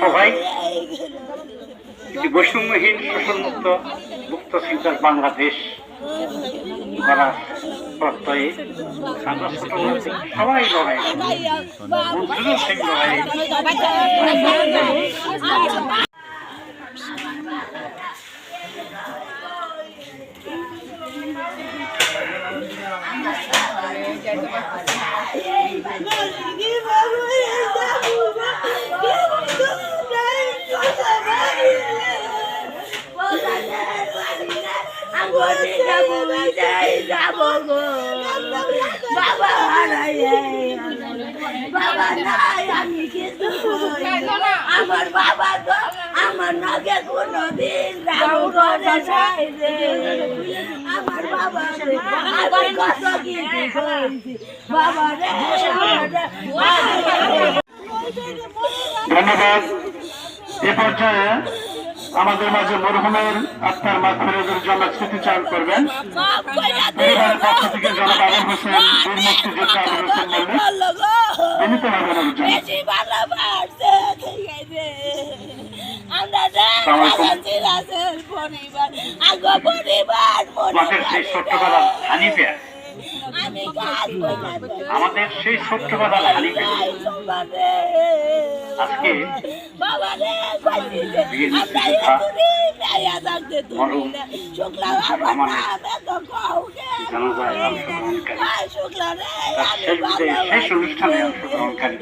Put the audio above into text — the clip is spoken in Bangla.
সবাই বৈষম্যহীন, শোষণমুক্ত, মুক্ত চিন্তার বাংলাদেশ করার প্রত্যয়ে আমরা ছোট সবাই লড়াই মঞ্জুরও সেই লড়াই। বাবা হারাইয়ে বাবা নাই আমি কিছু আমার বাবা তো আমার নাকে কোনো দিন রামু করে আমার বাবা ধন্যবাদ এ পর্যায়ে আমাদের মাঝে মরহুমের আত্মার ফেরতের জন্য স্মৃতিচারণ করবেন পরিবারের পক্ষ থেকে জনাব আবুল হোসেন বীর মুক্তিযোদ্ধা আবুল হোসেন মল্লিক আমরা পরিবার পরিবার মনে আমাদের সেই ছোট্টবেলার হানিফিয়া আমি কাজ করতে আমাদের সেই ছোট্টবেলার হানিফিয়া আজকে শেষ। অনুষ্ঠানে অংশগ্রহণকারী